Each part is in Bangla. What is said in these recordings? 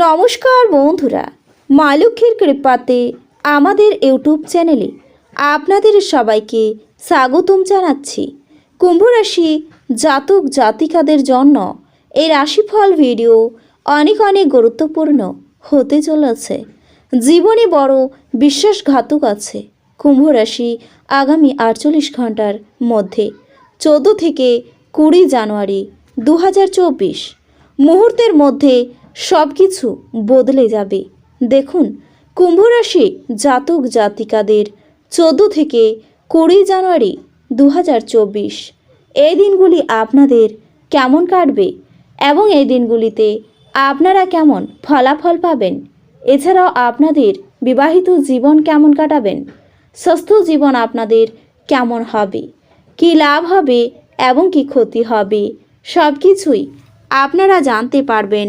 নমস্কার বন্ধুরা, মা লক্ষ্মীর কৃপাতে আমাদের ইউটিউব চ্যানেলে আপনাদের সবাইকে স্বাগতম জানাচ্ছি। কুম্ভ রাশি জাতক জাতিকাদের জন্য এই রাশিফল ভিডিও অনেক অনেক গুরুত্বপূর্ণ হতে চলেছে। জীবনে বড় বিশ্বাসঘাতক আছে কুম্ভ রাশি আগামী আটচল্লিশ ঘণ্টার মধ্যে। চোদ্দ থেকে কুড়ি জানুয়ারি দু হাজার চব্বিশ মুহূর্তের মধ্যে সব কিছু বদলে যাবে। দেখুন কুম্ভ রাশি জাতক জাতিকাদের চোদ্দ থেকে কুড়ি জানুয়ারি দু হাজার চব্বিশ। এই দিনগুলি আপনাদের কেমন কাটবে এবং এই দিনগুলিতে আপনারা কেমন ফলাফল পাবেন? এছাড়াও আপনাদের বিবাহিত জীবন কেমন কাটাবেন? স্বাস্থ্য জীবন আপনাদের কেমন হবে? কি লাভ হবে এবং কি ক্ষতি হবে? সব কিছুই আপনারা জানতে পারবেন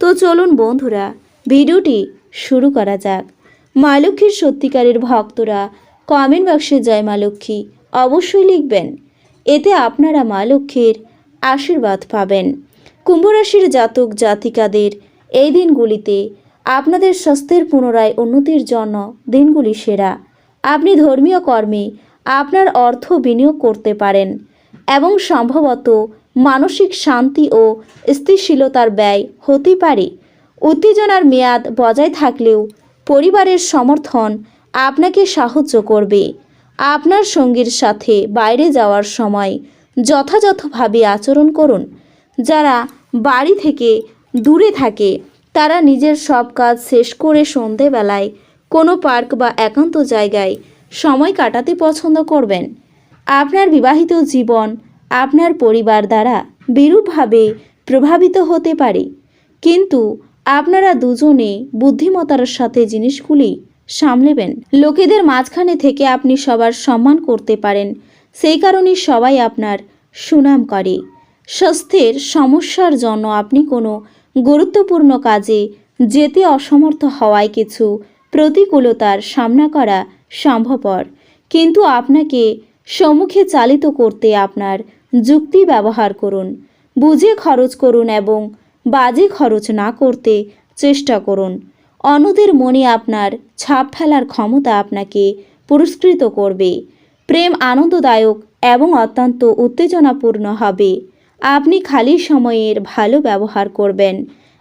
তো চলুন বন্ধুরা, ভিডিওটি শুরু করা যাক। মা লক্ষ্মীর সত্যিকারের ভক্তরা কমেন্ট বক্সে জয় মা লক্ষ্মী অবশ্যই লিখবেন। এতে আপনারা মা লক্ষ্মীর আশীর্বাদ পাবেন। কুম্ভরাশির জাতক জাতিকাদের এই দিনগুলিতে আপনাদের স্বাস্থ্যের পুনরায় উন্নতির জন্য দিনগুলি সেরা। আপনি ধর্মীয় কর্মে আপনার অর্থ বিনিয়োগ করতে পারেন এবং সম্ভবত মানসিক শান্তি ও স্থিতিশীলতার ব্যয় হতে পারে। উত্তেজনার মেয়াদ বজায় থাকলেও পরিবারের সমর্থন আপনাকে সাহায্য করবে। আপনার সঙ্গীর সাথে বাইরে যাওয়ার সময় যথাযথভাবে আচরণ করুন। যারা বাড়ি থেকে দূরে থাকে, তারা নিজের সব কাজ শেষ করে সন্ধেবেলায় কোনো পার্ক বা একান্ত জায়গায় সময় কাটাতে পছন্দ করবেন। আপনার বিবাহিত জীবন আপনার পরিবার দ্বারা বিরূপভাবে প্রভাবিত হতে পারে। কিন্তু আপনারা দুজনে বুদ্ধিমতার সাথে জিনিসগুলি সামলেবেন। লোকেদের মাঝখানে থেকে আপনি সবার সম্মান করতে পারেন। সেই কারণে সবাই আপনার সুনাম করে। স্বাস্থ্যের সমস্যার জন্য আপনি কোনো গুরুত্বপূর্ণ কাজে যেতে অসমর্থ হওয়ায় কিছু প্রতিকূলতার সামনা করা সম্ভবপর। কিন্তু আপনাকে সম্মুখে চালিত করতে আপনার যুক্তি ব্যবহার করুন, বুঝে খরচ করুন এবং বাজে খরচ না করতে চেষ্টা করুন। অন্যদের মনে আপনার ছাপ ফেলার ক্ষমতা আপনাকে পুরস্কৃত করবে। প্রেম আনন্দদায়ক এবং অত্যন্ত উত্তেজনাপূর্ণ হবে। আপনি খালি সময়ের ভালো ব্যবহার করবেন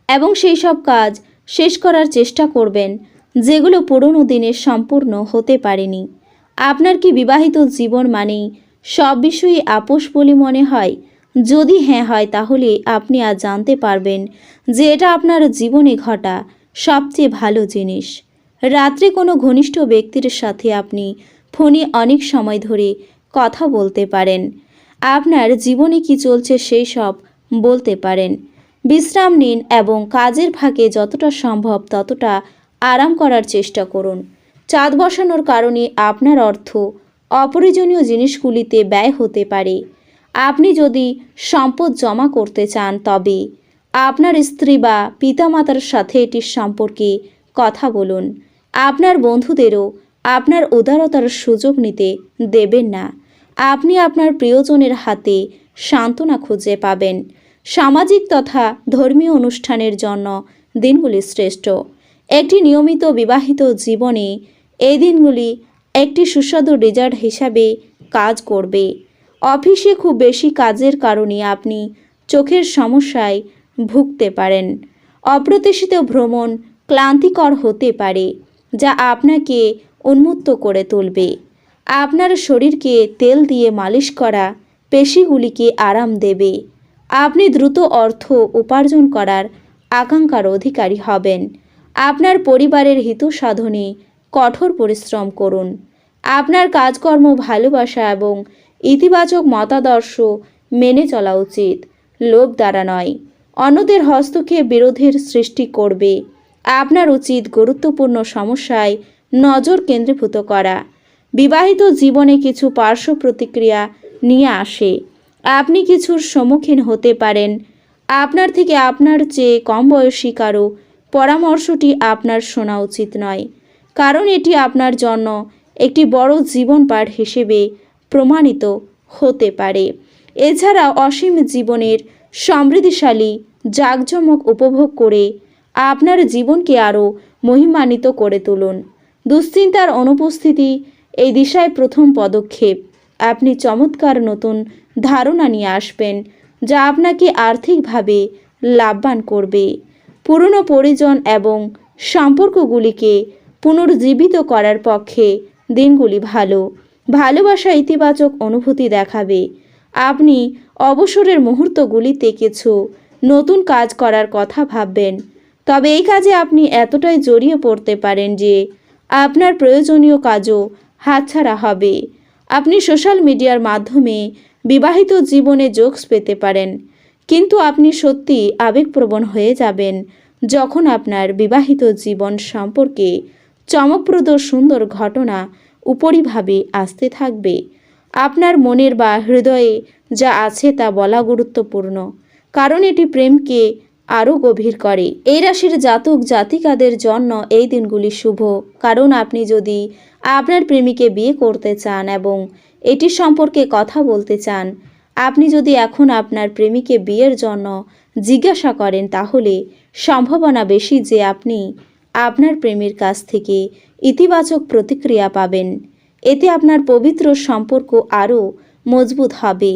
এবং সেই সব কাজ শেষ করার চেষ্টা করবেন, যেগুলো পুরনো দিনে সম্পূর্ণ হতে পারেনি। আপনার কি বিবাহিত জীবন মানেই সব বিষয়ে আপোষ বলে মনে হয়। যদি হ্যাঁ হয়, তাহলে আপনি আর জানতে পারবেন যে এটা আপনার জীবনে ঘটা সবচেয়ে ভালো জিনিস। রাত্রে কোনো ঘনিষ্ঠ ব্যক্তির সাথে আপনি ফোনে অনেক সময় ধরে কথা বলতে পারেন। আপনার জীবনে কি চলছে সেই সব বলতে পারেন। বিশ্রাম নিন এবং কাজের ফাঁকে যতটা সম্ভব ততটা আরাম করার চেষ্টা করুন। চাঁদ বসানোর কারণে আপনার অর্থ অপ্রয়োজনীয় জিনিসগুলিতে ব্যয় হতে পারে। আপনি যদি সম্পদ জমা করতে চান, তবে আপনার স্ত্রী বা পিতামাতার সাথে এটির সম্পর্কে কথা বলুন। আপনার বন্ধুদেরও আপনার উদারতার সুযোগ নিতে দেবেন না। আপনি আপনার প্রিয়জনের হাতে সান্ত্বনা খুঁজে পাবেন। সামাজিক তথা ধর্মীয় অনুষ্ঠানের জন্য দিনগুলি শ্রেষ্ঠ। একটি নিয়মিত বিবাহিত জীবনে এই দিনগুলি একটি সুস্বাদু ডেজার্ট হিসাবে কাজ করবে। অফিসে খুব বেশি কাজের কারণে আপনি চোখের সমস্যায় ভুগতে পারেন। অপ্রত্যাশিত ভ্রমণ ক্লান্তিকর হতে পারে, যা আপনাকে উন্মুক্ত করে তুলবে। আপনার শরীরকে তেল দিয়ে মালিশ করা পেশিগুলিকে আরাম দেবে। আপনি দ্রুত অর্থ উপার্জন করার আকাঙ্ক্ষার অধিকারী হবেন। আপনার পরিবারের হিত সাধনে কঠোর পরিশ্রম করুন। আপনার কাজকর্ম, ভালোবাসা এবং ইতিবাচক মতাদর্শ মেনে চলা উচিত। লোভ দ্বারা নয়। অন্যদের হস্তক্ষেপ বিরোধের সৃষ্টি করবে। আপনার উচিত গুরুত্বপূর্ণ সমস্যায় নজর কেন্দ্রীভূত করা। বিবাহিত জীবনে কিছু পার্শ্ব প্রতিক্রিয়া নিয়ে আসে। আপনি কিছুর সম্মুখীন হতে পারেন। আপনার থেকে আপনার চেয়ে কম বয়সী কারও পরামর্শটি আপনার শোনা উচিত নয়। কারণ এটি আপনার জন্য একটি বড় জীবন পাঠ হিসেবে প্রমাণিত হতে পারে। এছাড়া অসীম জীবনের সমৃদ্ধিশালী, জাঁকজমক উপভোগ করে আপনার জীবনকে আরও মহিমান্বিত করে তুলুন। দুশ্চিন্তার অনুপস্থিতি এই দিশায় প্রথম পদক্ষেপ। আপনি চমৎকার নতুন ধারণা নিয়ে আসবেন, যা আপনাকে আর্থিকভাবে লাভবান করবে। পুরনো পরিজন এবং সম্পর্কগুলিকে পুনর্জীবিত করার পক্ষে দিনগুলি ভালো। ভালোবাসা ইতিবাচক অনুভূতি দেখাবে। আপনি অবসরের মুহূর্তগুলিতে কিছু নতুন কাজ করার কথা ভাববেন। তবে এই কাজে আপনি এতটাই জড়িয়ে পড়তে পারেন যে আপনার প্রয়োজনীয় কাজও হাতছাড়া হবে। আপনি সোশ্যাল মিডিয়ার মাধ্যমে বিবাহিত জীবনে জোকস পেতে পারেন, কিন্তু আপনি সত্যি আবেগপ্রবণ হয়ে যাবেন যখন আপনার বিবাহিত জীবন সম্পর্কে চমকপ্রদ সুন্দর ঘটনা উপরিভাবে আসতে থাকবে। আপনার মনের বা হৃদয়ে যা আছে তা বলা গুরুত্বপূর্ণ, কারণ এটি প্রেমকে আরও গভীর করে। এই রাশির জাতক জাতিকাদের জন্য এই দিনগুলি শুভ, কারণ আপনি যদি আপনার প্রেমিকে বিয়ে করতে চান এবং এটি সম্পর্কে কথা বলতে চান, আপনি যদি এখন আপনার প্রেমিকে বিয়ের জন্য জিজ্ঞাসা করেন, তাহলে সম্ভাবনা বেশি যে আপনি আপনার প্রেমের কাছ থেকে ইতিবাচক প্রতিক্রিয়া পাবেন। এতে আপনার পবিত্র সম্পর্ক আরও মজবুত হবে।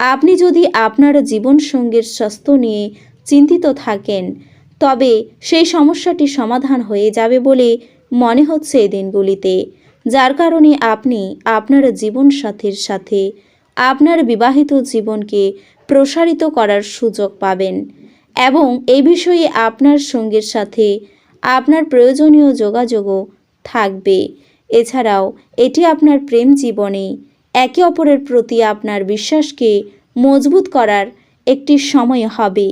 আপনি যদি আপনার জীবনসঙ্গীর স্বাস্থ্য নিয়ে চিন্তিত থাকেন, তবে সেই সমস্যাটি সমাধান হয়ে যাবে বলে মনে হচ্ছে এই দিনগুলিতে। যার কারণে আপনি আপনার জীবনসাথীর সাথে আপনার বিবাহিত জীবনকে প্রসারিত করার সুযোগ পাবেন এবং এই বিষয়ে আপনার সঙ্গীর সাথে আপনার প্রয়োজনীয় যোগাযোগও থাকবে। এছাড়াও, এটি আপনার প্রেম জীবনে একে অপরের প্রতি আপনার বিশ্বাসকে মজবুত করার একটি সময় হবে।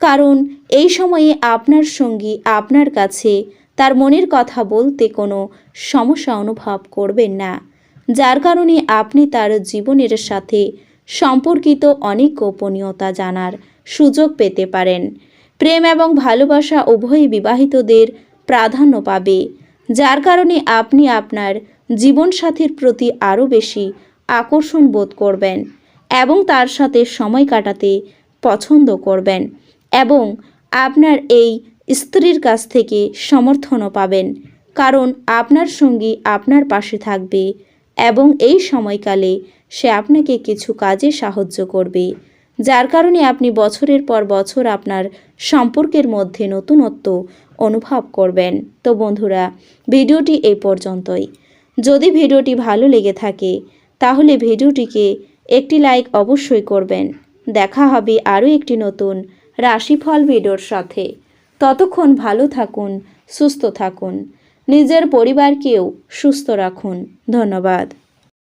কারণ, এই সময়ে আপনার সঙ্গী আপনার কাছে তার মনের কথা বলতে কোনো সমস্যা অনুভব করবেন না, যার কারণে আপনি তার জীবনের সাথে সম্পর্কিত অনেক গোপনীয়তা জানার সুযোগ পেতে পারেন। প্রেম এবং ভালোবাসা উভয়ই বিবাহিতদের প্রাধান্য পাবে। যার কারণে আপনি আপনার জীবনসাথীর প্রতি আরও বেশি আকর্ষণ বোধ করবেন এবং তার সাথে সময় কাটাতে পছন্দ করবেন এবং আপনার এই স্ত্রীর কাছ থেকে সমর্থনও পাবেন। কারণ আপনার সঙ্গী আপনার পাশে থাকবে এবং এই সময়কালে সে আপনাকে কিছু কাজে সাহায্য করবে। যার কারণে আপনি বছরের পর বছর আপনার সম্পর্কের মধ্যে নতুনত্ব অনুভব করবেন। তো বন্ধুরা, ভিডিওটি এই পর্যন্তই। যদি ভিডিওটি ভালো লেগে থাকে, তাহলে ভিডিওটিকে একটি লাইক অবশ্যই করবেন। দেখা হবে আরও একটি নতুন রাশিফল ভিডিওর সাথে। ততক্ষণ ভালো থাকুন, সুস্থ থাকুন। নিজের পরিবারকেও সুস্থ রাখুন। ধন্যবাদ।